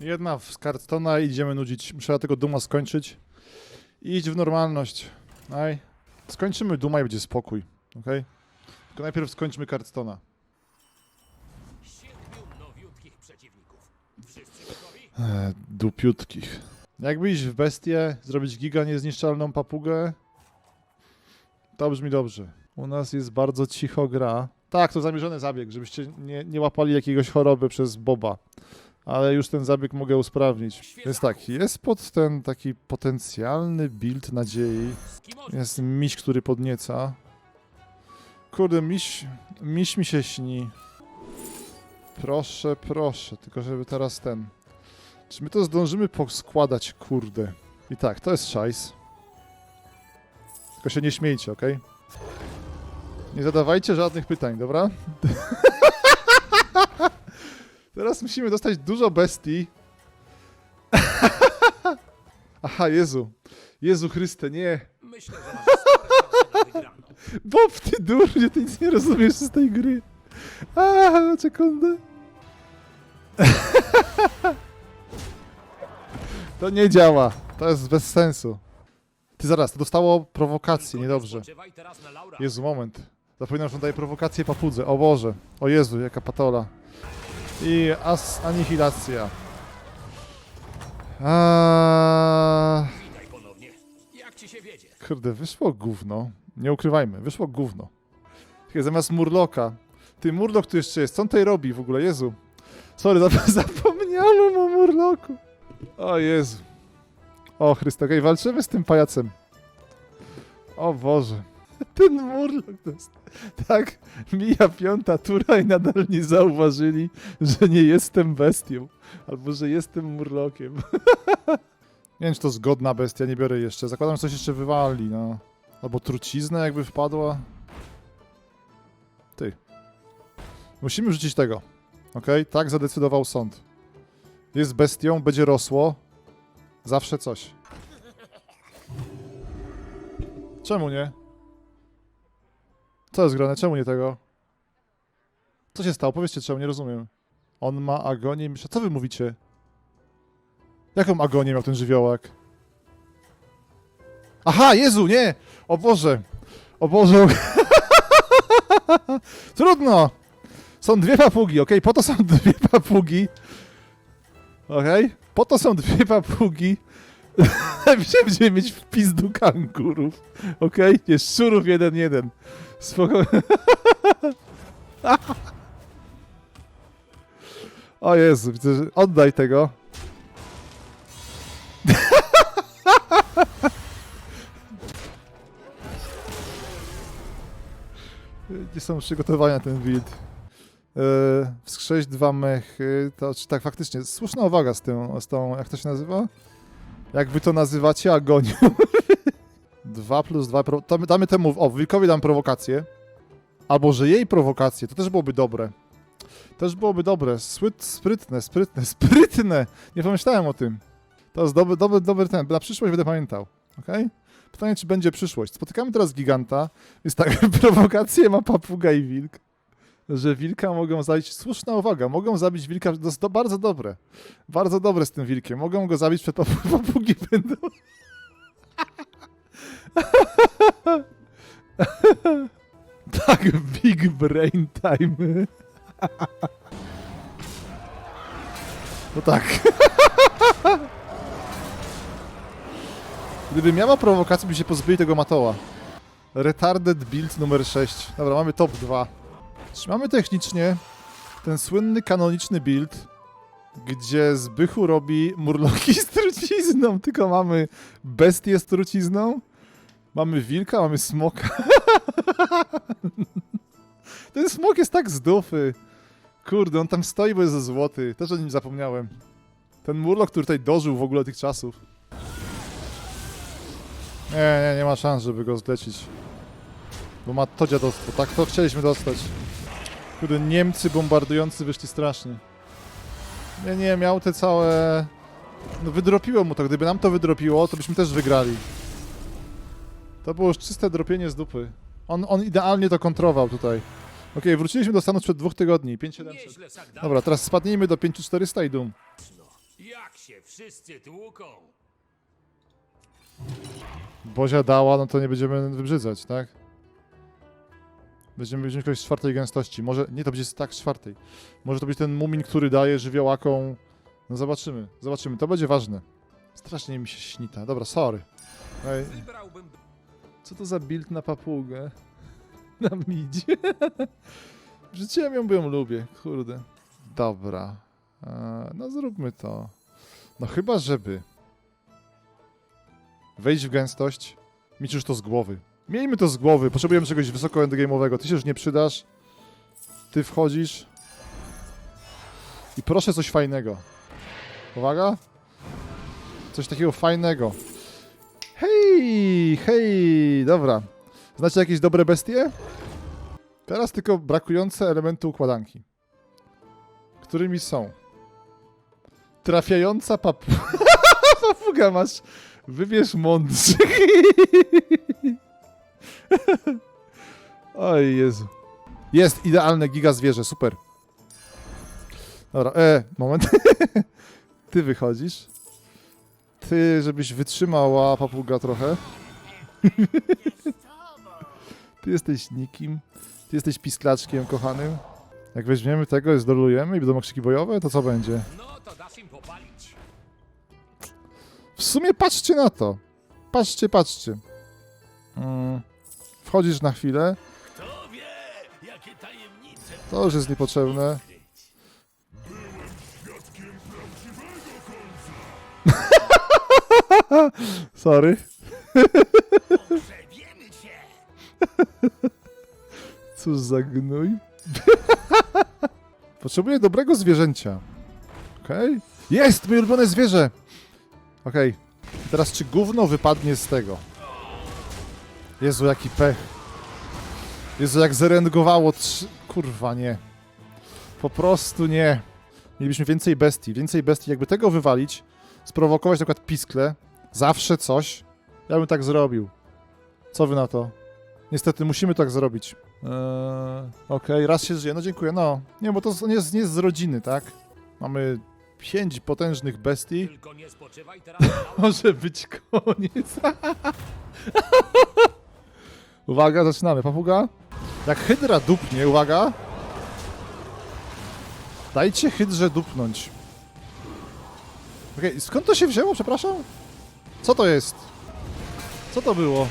Jedna z Kartstona idziemy nudzić. Muszę tego Duma skończyć. I idź w normalność. Aj. Skończymy Duma i będzie spokój. Okej? Tylko najpierw skończmy gotowi? Eee, dupiutkich. Jakby iść w bestię, zrobić giga niezniszczalną papugę, to brzmi dobrze. U nas jest bardzo cicho gra. Tak, to zamierzony zabieg, żebyście nie, nie łapali jakiegoś choroby przez Boba. Ale już ten zabieg mogę usprawnić. Więc tak, jest pod ten taki potencjalny build nadziei. Jest miś, który podnieca. Kurde, miś, miś mi się śni. Proszę, proszę, tylko żeby teraz ten... Czy my to zdążymy poskładać, kurde? I tak, to jest szajs. Tylko się nie śmiejcie, ok? Nie zadawajcie żadnych pytań, dobra? Teraz musimy dostać dużo bestii. Aha, Jezu. Jezu Chryste, nie. Myślę, że masz spore szanse na wygraną. Bob, ty durnie, ty nic nie rozumiesz z tej gry. A, na sekundę. To nie działa. To jest bez sensu. Ty zaraz, to dostało prowokację, niedobrze. Spoczywaj teraz na laurach. Jezu, moment. Zapominam, że on daje prowokację papudze. O Boże. O Jezu, jaka patola. I as anihilacja. Wiedzie? Kurde, wyszło gówno. Nie ukrywajmy, wyszło gówno. Zamiast Murloka. Ty, Murlok tu jeszcze jest. Co on tutaj robi w ogóle? Jezu. Sorry, zap- zapomniałem o Murloku. O Jezu. O Chryste, okej, walczymy z tym pajacem. O Boże. Ten Murlok to jest... Tak, mija piąta tura i nadal nie zauważyli, że nie jestem bestią. Albo, że jestem Murlokiem. Nie wiem, czy to zgodna bestia, nie biorę jeszcze. Zakładam, że coś jeszcze wywali, no. Albo trucizna jakby wpadła. Ty. Musimy rzucić tego. Okej? Tak zadecydował sąd. Jest bestią, będzie rosło. Zawsze coś. Czemu nie? Co jest grane? Czemu nie tego? Co się stało? Powiedzcie czemu, nie rozumiem. On ma agonię... Myślę, co wy mówicie? Jaką agonię miał ten żywiołak? Aha, Jezu, nie! O Boże! O Boże! Trudno! Są dwie papugi, okej? Po to są dwie papugi. Okej? Po to są dwie papugi. Będziemy mieć w pizdu kangurów. Okej? Jest szczurów jeden jeden. Spokojnie. o Jezu, widzę, że... Oddaj tego. Gdzie są przygotowania ten build? Yy, dwa mechy, to czy tak faktycznie, słuszna uwaga z tym, z tą, jak to się nazywa? Jak wy to nazywacie, agonią. 2 plus 2, pro, damy temu, o, wilkowi dam prowokację. Albo, że jej prowokację, to też byłoby dobre. Też byłoby dobre, Słyt, sprytne, sprytne, sprytne! Nie pomyślałem o tym. To jest dobry, dobry, dobry ten, na przyszłość będę pamiętał, okej? Pytanie, czy będzie przyszłość. Spotykamy teraz giganta. Jest tak, prowokację ma papuga i wilk. Że wilka mogą zabić. Słuszna uwaga, mogą zabić wilka. To bardzo dobre. Bardzo dobre z tym wilkiem. Mogą go zabić przed papu- papugi będą. tak, big brain time. no tak. Gdyby miała prowokację, by się pozbyli tego matoła. Retarded build numer 6. Dobra, mamy top 2. Trzymamy technicznie ten słynny kanoniczny build, gdzie Zbychu robi murloki z trucizną, tylko mamy bestię z trucizną, mamy wilka, mamy smoka. ten smok jest tak z dufy. Kurde, on tam stoi, bo jest złoty. Też o nim zapomniałem. Ten murlok, który tutaj dożył w ogóle tych czasów. Nie, nie, nie ma szans, żeby go zlecić. Bo ma to dziadostwo. Tak to chcieliśmy dostać. Kurde, Niemcy bombardujący wyszli strasznie. Nie, nie, miał te całe... No wydropiło mu to. Gdyby nam to wydropiło, to byśmy też wygrali. To było już czyste dropienie z dupy. On, on idealnie to kontrował tutaj. Okej, wróciliśmy do stanu sprzed dwóch tygodni. 5700. Nieźle, Sagda. Dobra, teraz spadnijmy do 5400 i dum. Ja się wszyscy tłuką. Bozia dała, no to nie będziemy wybrzydzać, tak? Będziemy wziąć kogoś z czwartej gęstości. Może, nie, to będzie tak z czwartej. Może to być ten mumin, który daje żywiołakom. No zobaczymy, zobaczymy. To będzie ważne. Strasznie mi się śnita. Dobra, sorry. Ej, Wybrałbym co to za build na papugę? Na midzie. Rzuciłem ją, bo ją lubię. Kurde. Dobra. E, no zróbmy to. No chyba, żeby wejść w gęstość, mieć już to z głowy. Miejmy to z głowy. Potrzebujemy czegoś wysoko endgame'owego. Ty się już nie przydasz. Ty wchodzisz. I proszę coś fajnego. Uwaga. Coś takiego fajnego. Hej, hej, dobra. Znacie jakieś dobre bestie? Teraz tylko brakujące elementy układanki. Którymi są? Trafiająca papu... papuga masz. Wybierz mądrze. Oj Jezu. Jest idealne giga zwierzę, super. Dobra, e, moment. Ty wychodzisz. Ty, żebyś wytrzymała papuga trochę. Ty jesteś nikim. Ty jesteś pisklaczkiem kochanym. Jak weźmiemy tego, zdolujemy i będą okrzyki bojowe, to co będzie? W sumie patrzcie na to. Patrzcie, patrzcie. Mm. Wchodzisz na chwilę. To już jest niepotrzebne. Sorry. Cóż za gnój. Potrzebuję dobrego zwierzęcia. Okej. Jest! Moje ulubione zwierzę! Okej. Teraz czy gówno wypadnie z tego? Jezu, jaki pech. Jezu, jak zeręgowało trzy... Kurwa, nie. Po prostu nie. Mielibyśmy więcej bestii. Więcej bestii. Jakby tego wywalić, sprowokować na przykład piskle, zawsze coś, ja bym tak zrobił. Co wy na to? Niestety musimy tak zrobić. Eee, Okej, raz się żyje. No dziękuję. No, nie, bo to nie jest, nie jest z rodziny, tak? Mamy pięć potężnych bestii. Tylko nie spoczywaj teraz. Może być koniec. uwaga, zaczynamy. Papuga? Jak hydra dupnie, uwaga. Dajcie hydrze dupnąć. Okej, skąd to się wzięło, przepraszam? Co to jest? Co to było?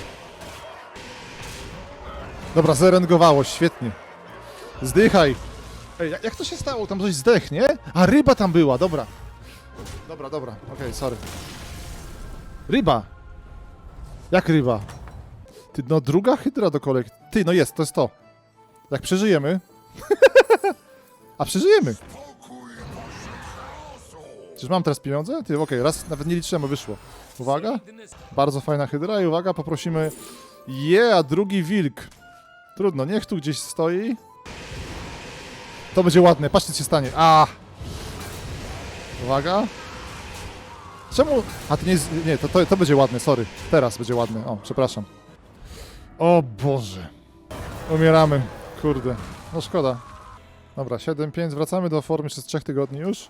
Dobra, zeręgowało, świetnie. Zdychaj. Ej, jak, to się stało? Tam coś zdech, nie? A, ryba tam była, dobra. Dobra, dobra, okej, sorry. Ryba! Jak ryba? Ty, no druga hydra do kolek. Ty, no jest, to jest to. Jak przeżyjemy. A przeżyjemy. Czyż mam teraz pieniądze? Ty, okej, raz nawet nie liczyłem, wyszło. Uwaga, bardzo fajna hydra i uwaga, poprosimy... Je, a drugi wilk. Trudno, niech tu gdzieś stoi. To będzie ładne, patrzcie co się stanie. A! Uwaga. Czemu? A to nie jest. Nie, to, to, to będzie ładne, sorry. Teraz będzie ładne. O, przepraszam. O Boże. Umieramy. Kurde. No szkoda. Dobra, 7-5. Wracamy do formy przez 3 tygodni już.